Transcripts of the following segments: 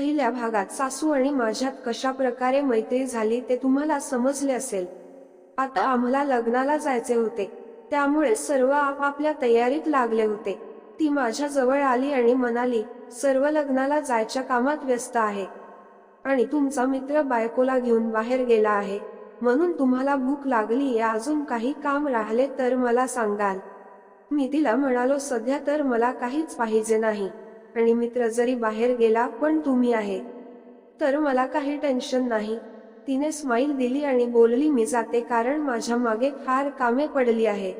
पहिल्या भागात सासू आणि माझ्यात कशा प्रकारे मैत्री झाली ते तुम्हाला समजले असेल. आता आम्हाला लग्नाला जायचे होते. त्यामुळे सर्व आपापल्या तयारीत लागले होते. ती माझ्या जवळ आली आणि म्हणाली सर्व लग्नाला जायच्या कामात व्यस्त आहे. आणि तुमचा मित्र बायकोला घेऊन बाहेर गेला आहे. म्हणून तुम्हाला भूक लागली या अजून काही काम राहिले तर मला सांगाल. मी तिला म्हणालो सध्या तर मला काहीच पाहिजे नाही. आणि मित्र जरी बाहेर गेला पण तुम्ही आहे. तर मला काही टेन्शन नाही. तिने स्माईल दिली आणि बोलली मी जाते कारण माझ्या मागे फार कामे पडली आहे.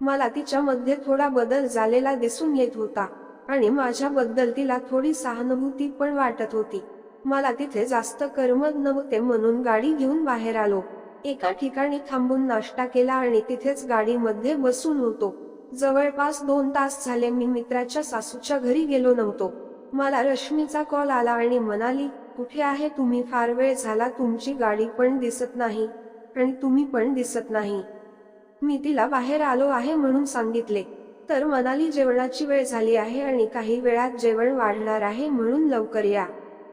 मला तिच्यामध्ये थोडा बदल झालेला दिसून येत होता आणि माझ्याबद्दल तिला थोडी सहानुभूती पण वाटत होती. मला तिथे जास्त करमत नव्हते म्हणून गाडी घेऊन बाहेर आलो. एका ठिकाणी थांबून नाश्ता केला आणि तिथेच गाडीमध्ये बसून होतो. जवळपास दोन तास झाले मी मित्राच्या सासूच्या घरी गेलो नव्हतो. मला रश्मीचा कॉल आला आणि म्हणाली कुठे आहे तुम्ही? फार वेळ झाला तुमची गाडी पण दिसत नाही. आणि तुम्ही पण दिसत नाही. मी तिला बाहेर आलो आहे म्हणून सांगितले. तर मनाली जेवणाची वेळ झाली आहे आणि काही वेळात जेवण वाढणार आहे म्हणून लवकर या.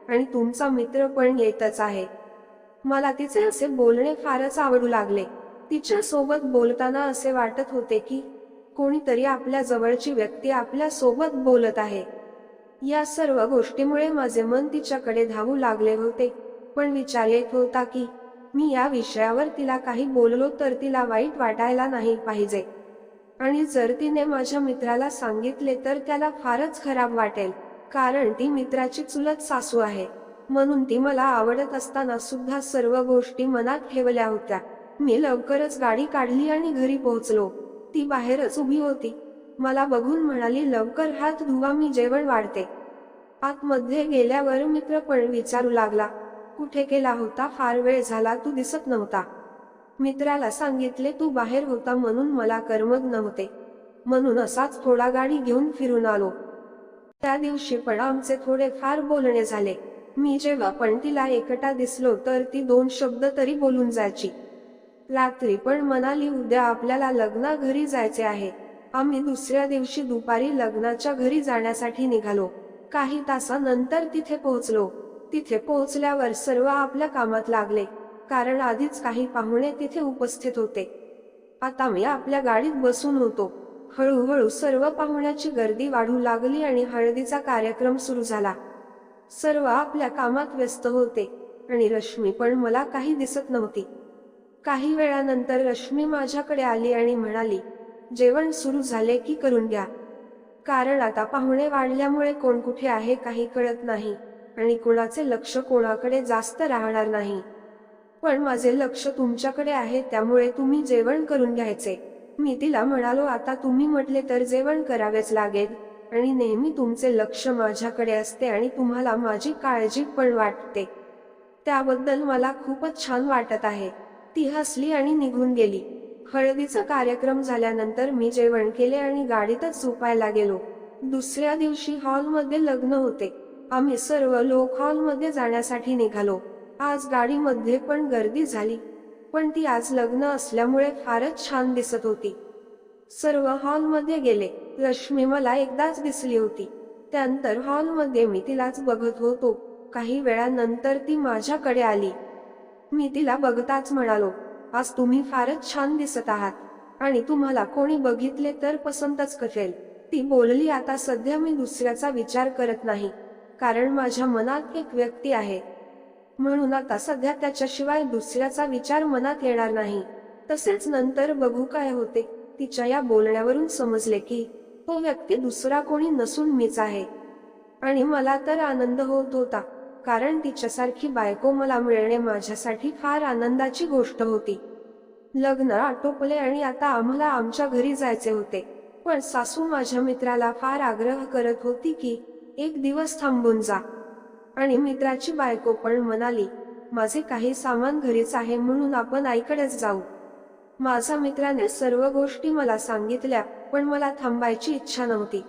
आणि तुमचा मित्र पण येतच आहे. मला तिचे असे बोलणे फारच आवडू लागले. तिच्या सोबत बोलताना असे वाटत होते की कोणीतरी आपल्या जवळची व्यक्ती आपल्यासोबत बोलत आहे. या सर्व गोष्टीमुळे माझे मन तिच्याकडे धावू लागले होते. पण विचार येत होता की मी या विषयावर तिला काही बोललो तर तिला वाईट वाटायला नाही पाहिजे. आणि जर तिने माझ्या मित्राला सांगितले तर त्याला फारच खराब वाटेल कारण ती मित्राची चुलत सासू आहे. म्हणून ती मला आवडत असताना सुद्धा सर्व गोष्टी मनात ठेवल्या होत्या. मी लवकरच गाडी काढली आणि घरी पोहोचलो. ती बाहेरच उभी होती. मला बघून म्हणाली लवकर हात धुवा मी जेवण वाढते. आतमध्ये गेल्यावर मित्र पण विचारू लागला कुठे गेला होता? फार वेळ झाला तू दिसत नव्हता. मित्राला सांगितले तू बाहेर होता म्हणून मला करमत नव्हते. म्हणून असाच थोडा गाडी घेऊन फिरून आलो. त्या दिवशी पण आमचे थोडे फार बोलणे झाले. मी जेव्हा पण तिला एकटा दिसलो तर ती दोन शब्द तरी बोलून जायची. रात्री पण म्हणाली उद्या आपल्याला लग्ना घरी जायचे आहे. आम्ही दुसऱ्या दिवशी दुपारी लग्नाच्या घरी जाण्यासाठी निघालो. काही तासानंतर तिथे पोहोचलो. तिथे पोहोचल्यावर सर्व आपल्या कामात लागले. कारण आधीच काही पाहुणे तिथे उपस्थित होते. आता मी आपल्या गाडीत बसून होतो. हळूहळू सर्व पाहुण्याची गर्दी वाढू लागली आणि हळदीचा कार्यक्रम सुरू झाला. सर्व आपल्या कामात व्यस्त होते आणि रश्मी पण मला काही दिसत नव्हती. काही वेळानंतर रश्मी माझ्याकडे आली आणि म्हणाली जेवण सुरू झाले की करून घ्या. कारण आता पाहुणे वाढल्यामुळे कोण कुठे आहे काही कळत नाही आणि कोणाचे लक्ष कोणाकडे जास्त राहणार नाही. पण माझे लक्ष तुमच्याकडे आहे त्यामुळे तुम्ही जेवण करून घ्यायचे. मी तिला म्हणालो आता तुम्ही म्हटले तर जेवण करावेच लागेल आणि नेहमी तुमचे लक्ष माझ्याकडे असते आणि तुम्हाला माझी काळजी पण वाटते. त्याबद्दल मला खूपच छान वाटत आहे. ती हसली आणि निघून गेली. हळदीचा कार्यक्रम झाल्यानंतर मी जेवण केले आणि गाडीतच झोपायला गेलो. दुसऱ्या दिवशी हॉलमध्ये लग्न होते. आम्ही सर्व लोक हॉलमध्ये जाण्यासाठी निघालो. आज गाडीमध्ये पण गर्दी झाली. पण ती आज लग्न असल्यामुळे फारच छान दिसत होती. सर्व हॉलमध्ये गेले. रश्मी मला एकदाच दिसली होती. त्यानंतर हॉलमध्ये मी तिलाच बघत होतो. काही वेळानंतर ती माझ्याकडे आली. मी तिला बघताच म्हणालो आज तुम्ही फारच छान दिसत आहात. आणि तुम्हाला कोणी बघितले तर पसंतच करेल. ती बोलली आता सध्या मी दुसऱ्याचा विचार करत नाही कारण माझ्या मनात एक व्यक्ती आहे. म्हणून आता सध्या त्याच्याशिवाय दुसऱ्याचा विचार मनात येणार नाही. तसेच नंतर बघू काय होते. तिच्या या बोलण्यावरून समजले की तो व्यक्ती दुसरा कोणी नसून मीच आहे. आणि मला तर आनंद होत होता. कारण तिच्यासारखी बायको मला मिळणे माझ्यासाठी फार आनंदाची गोष्ट होती. लग्न आटोपले आणि आता आम्हाला आमच्या घरी जायचे होते. पण सासू माझ्या मित्राला फार आग्रह करत होती की एक दिवस थांबून जा. आणि मित्राची बायको पण म्हणाली माझे काही सामान घरीच आहे म्हणून आपण आईकडेच जाऊ. माझा मित्राने सर्व गोष्टी मला सांगितल्या पण मला थांबायची इच्छा नव्हती.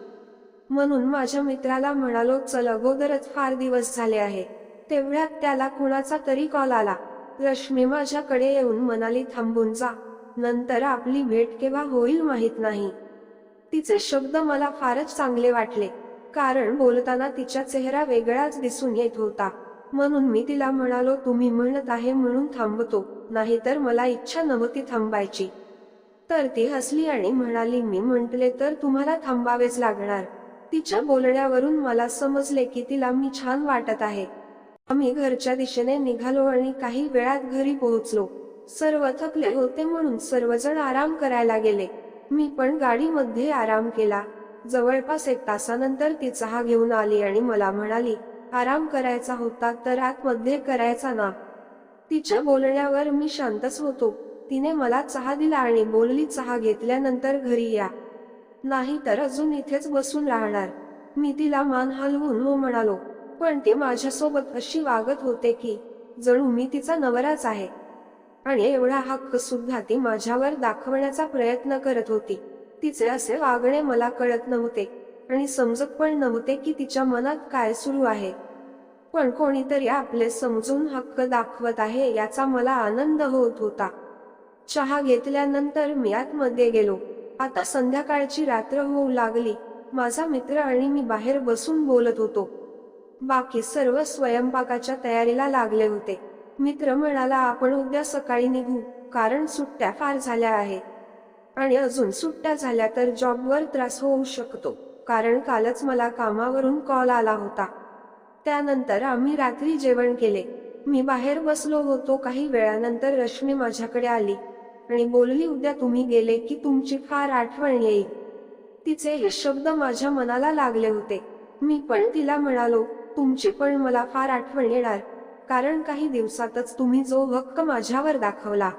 म्हणून माझ्या मित्राला म्हणालो चल अगोदरच फार दिवस झाले आहे. तेवढ्यात त्याला कुणाचा तरी कॉल आला. रश्मी माझ्याकडे येऊन म्हणाली थांबून जा. नंतर आपली भेट केव्हा होईल माहीत नाही. तिचे शब्द मला फारच चांगले वाटले. कारण बोलताना तिचा चेहरा वेगळाच दिसून येत होता. म्हणून मी तिला म्हणालो तुम्ही म्हणत आहे म्हणून थांबतो. नाहीतर मला इच्छा नव्हती थांबायची. तर ती हसली आणि म्हणाली मी म्हटले तर तुम्हाला थांबावेच लागणार. तिच्या बोलण्यावरून मला समजले की तिला मी छान वाटत आहे. आम्ही घरच्या दिशेने निघालो आणि काही वेळात घरी पोहोचलो. सर्व थकले होते म्हणून सर्वजण आराम करायला गेले. मी पण गाडीमध्ये आराम केला. जवळपास एक तासानंतर ती चहा घेऊन आली आणि मला म्हणाली आराम करायचा होता तर आतमध्ये करायचा ना? तिच्या बोलण्यावर मी शांतच होतो. तिने मला चहा दिला आणि बोलली चहा घेतल्यानंतर घरी या. नाही तर अजून इथेच बसून राहणार. मी तिला मान हलवून हो म्हणालो पण ती माझ्यासोबत अशी वागत होते की जणू मी तिचा नवराच आहे. आणि एवढा हक्क सुद्धा ती माझ्यावर दाखवण्याचा प्रयत्न करत होती. तिचे असे वागणे मला कळत नव्हते आणि समजत पण नव्हते की तिच्या मनात काय सुरू आहे. पण कोणीतरी आपले समजून हक्क दाखवत आहे याचा मला आनंद होत होता. चहा घेतल्यानंतर मी आतमध्ये गेलो. आता संध्याकाळची रात्र होऊ लागली. माझा मित्र आणि मी बाहेर बसून बोलत होतो. बाकी सर्व स्वयंपाकाच्या तयारीला लागले होते. मित्र म्हणाला आपण उद्या सकाळी निघू कारण सुट्ट्या फार झाल्या आहेत. आणि अजून सुट्ट्या झाल्या तर जॉबवर त्रास होऊ शकतो कारण कालच मला कामावरून कॉल आला होता. त्यानंतर आम्ही रात्री जेवण केले. मी बाहेर बसलो होतो काही वेळानंतर रश्मी माझ्याकडे आली आणि बोलली उद्या तुम्ही गेले की तुमची फार आठवण येईल. तिचे हे शब्द माझ्या मनाला लागले होते. मी पण तिला म्हणालो तुमची पण मला फार आठवण येणार. कारण काही दिवसातच तुम्ही जो हक्क माझ्यावर दाखवला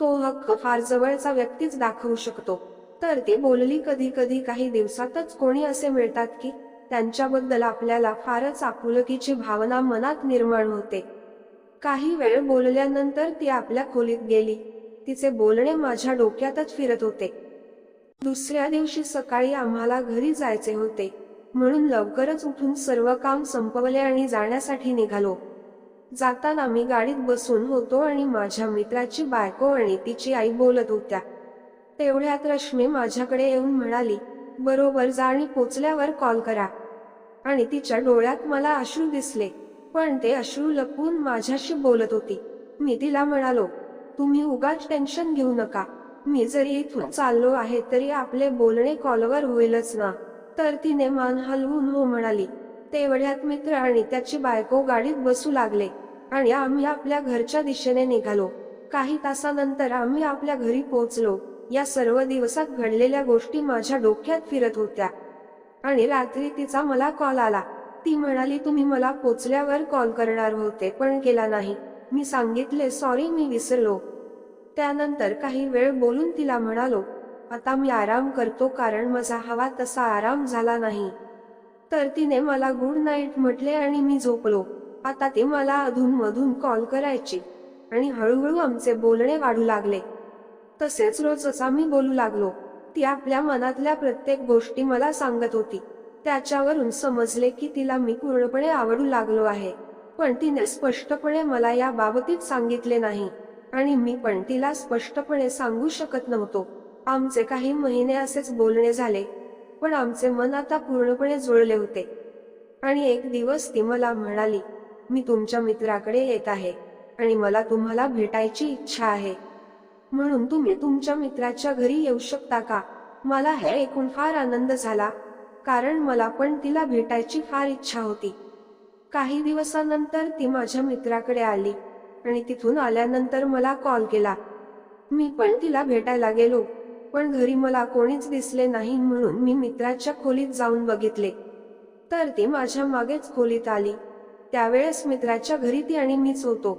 तो हक्क फार जवळचा व्यक्तीच दाखवू शकतो. तर ती बोलली कधी कधी काही दिवसातच कोणी असे मिळतात की त्यांच्याबद्दल आपल्याला फारच आपुलकीची भावना मनात निर्माण होते. काही वेळ बोलल्यानंतर ती आपल्या खोलीत गेली. तिचे बोलणे माझ्या डोक्यातच फिरत होते. दुसऱ्या दिवशी सकाळी आम्हाला घरी जायचे होते. म्हणून लवकरच उठून सर्व काम संपवले आणि जाण्यासाठी निघालो. जाताना मी गाडीत बसून होतो आणि माझ्या मित्राची बायको आणि तिची आई बोलत होत्या. तेवढ्यात रश्मी माझ्याकडे येऊन म्हणाली बरोबर जा आणि पोचल्यावर कॉल करा. आणि तिच्या डोळ्यात मला अश्रू दिसले पण ते अश्रू लपवून माझ्याशी बोलत होती. मी तिला म्हणालो तुम्ही उगाच टेन्शन घेऊ नका. मी जरी इथून चाललो आहे तरी आपले बोलणे कॉलवर होईलच ना. तर तिने मान हलवून हो म्हणाली तेवढ्यात मित्र आणि त्याची बायको गाडीत बसू लागले आणि आम्ही आपल्या घरच्या दिशेने निघालो. काही तासानंतर आम्ही आपल्या घरी पोहोचलो. या सर्व दिवसात घडलेल्या गोष्टी माझ्या डोक्यात फिरत होत्या. आणि रात्री तिचा मला कॉल आला. ती म्हणाली तुम्ही मला पोचल्यावर कॉल करणार होते पण केला नाही. मी सांगितले सॉरी मी विसरलो. त्यानंतर काही वेळ बोलून तिला म्हणालो आता मी आराम करतो कारण माझा हवा तसा आराम झाला नाही. तर तिने मला गुड नाईट म्हटले आणि मी झोपलो. आता ते मला अधूनमधून कॉल करायची आणि हळूहळू आमचे बोलणे वाढू लागले. तसेच रोज असा मी बोलू लागलो. ती आपल्या मनातल्या प्रत्येक गोष्टी मला सांगत होती. त्याच्यावरून समजले की तिला मी पूर्णपणे आवडू लागलो आहे. पण तिने स्पष्टपणे मला या बाबतीत सांगितले नाही. आणि मी पण तिला स्पष्टपणे सांगू शकत नव्हतो. आमचे काही महिने असेच बोलणे झाले पण आमचे मन आता पूर्णपणे जुळले होते. आणि एक दिवस ती मला म्हणाली मी तुमच्या मित्राकडे येत आहे आणि मला तुम्हाला भेटायची इच्छा आहे. म्हणून तुम्ही तुमच्या मित्राच्या घरी येऊ शकता का? मला हे ऐकून फार आनंद झाला कारण मला पण तिला भेटायची फार इच्छा होती. काही दिवसानंतर ती माझ्या मित्राकडे आली आणि तिथून आल्यानंतर मला कॉल केला. मी पण तिला भेटायला गेलो. पण घरी मला कोणीच दिसले नाही म्हणून मी मित्राच्या खोलीत जाऊन बघितले. तर ती माझ्या मागेच खोलीत आली. त्यावेळेस मित्राच्या घरी ती आणि मीच होतो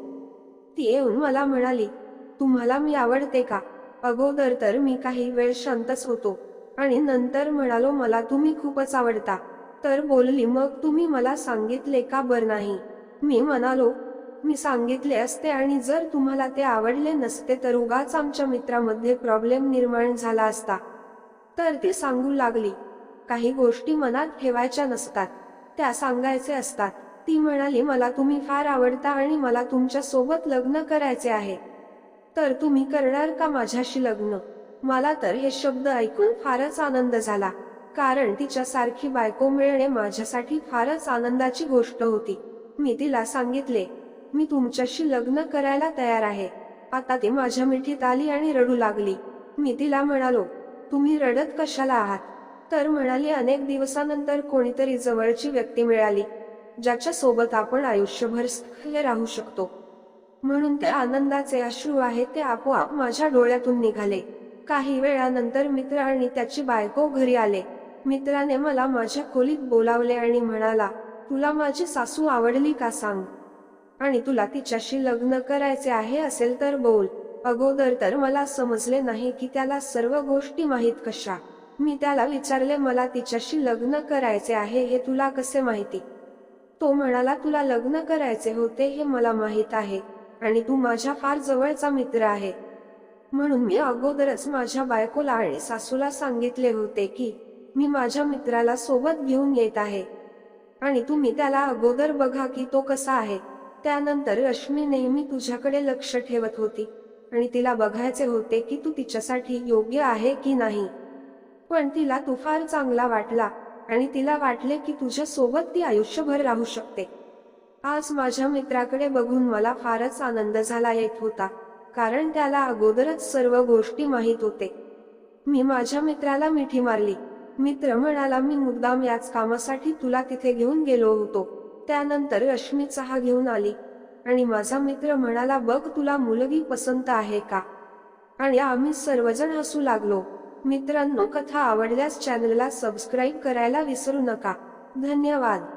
ती येऊन मला म्हणाली तुम्हाला मी आवडते का? अगोदर तर मी काही वेळ शांतच होतो. आणि नंतर म्हणालो मला तुम्ही खूपच आवडता. तर बोलली मग तुम्ही मला सांगितले का बर नाही? मी म्हणालो मी सांगितले असते आणि जर तुम्हाला ते आवडले नसते तर उगाच आमच्या मित्रामध्ये प्रॉब्लेम निर्माण झाला असता. तर ती सांगू लागली. काही गोष्टी मनात ठेवायच्या नसतात. त्या सांगायचे असतात. ती म्हणाली मला तुम्ही फार आवडता आणि मला तुमच्यासोबत लग्न करायचे आहे. तर तुम्ही करणार का माझ्याशी लग्न? मला तर हे शब्द ऐकून फारच आनंद झाला. कारण तिच्यासारखी बायको मिळणे माझ्यासाठी फारच आनंदाची गोष्ट होती. मी तिला सांगितले मी तुमच्याशी लग्न करायला तयार आहे. आता ती माझ्या मिठीत आली आणि रडू लागली. मी तिला म्हणालो तुम्ही रडत कशाला आहात? तर म्हणाली अनेक दिवसानंतर कोणीतरी जवळची व्यक्ती मिळाली ज्याच्या सोबत आपण आयुष्यभर सुखी राहू शकतो. म्हणून ते आनंदाचे अश्रू आहे ते आपोआप माझ्या डोळ्यातून निघाले. काही वेळानंतर मित्र आणि त्याची बायको घरी आले. मित्राने मला माझ्या खोलीत बोलावले आणि म्हणाला तुला माझी सासू आवडली का सांग? आणि तुला तिच्याशी लग्न करायचे आहे असेल तर बोल. अगोदर तर मला समजले नाही की त्याला सर्व गोष्टी माहीत कशा. मी त्याला विचारले मला तिच्याशी लग्न करायचे आहे हे तुला कसे माहिती? तो म्हणाला तुला लग्न करायचे होते हे मला माहीत आहे आणि तू माझ्या फार जवळचा मित्र आहे. म्हणून मी अगोदरच माझ्या बायकोला आणि सासूला सांगितले होते की मी माझ्या मित्राला सोबत घेऊन येत आहे आणि तुम्ही त्याला अगोदर बघा की तो कसा आहे. त्यानंतर रश्मी नेहमी तुझ्याकडे लक्ष ठेवत होती आणि तिला बघायचे होते की तू तिच्यासाठी योग्य आहे की नाही. पण तिला तू फार चांगला वाटला आणि तिला वाटले की तुझ्या सोबत ती आयुष्यभर राहू शकते. आज माझ्या मित्राकडे बघून मला फारच आनंद झाला येत होता कारण त्याला अगोदरच सर्व गोष्टी माहीत होते. मी माझ्या मित्राला मिठी मारली. मित्र म्हणाला मी मुद्दाम याच कामासाठी तुला तिथे घेऊन गेलो होतो. त्यानंतर रश्मी चहा घेऊन आली. आणि माझा मित्र म्हणाला बघ तुला मुलगी पसंत आहे का? आणि आम्ही सर्वजण हसू लागलो. मित्रांनो कथा आवडल्यास चॅनलला सबस्क्राईब करायला विसरू नका. धन्यवाद.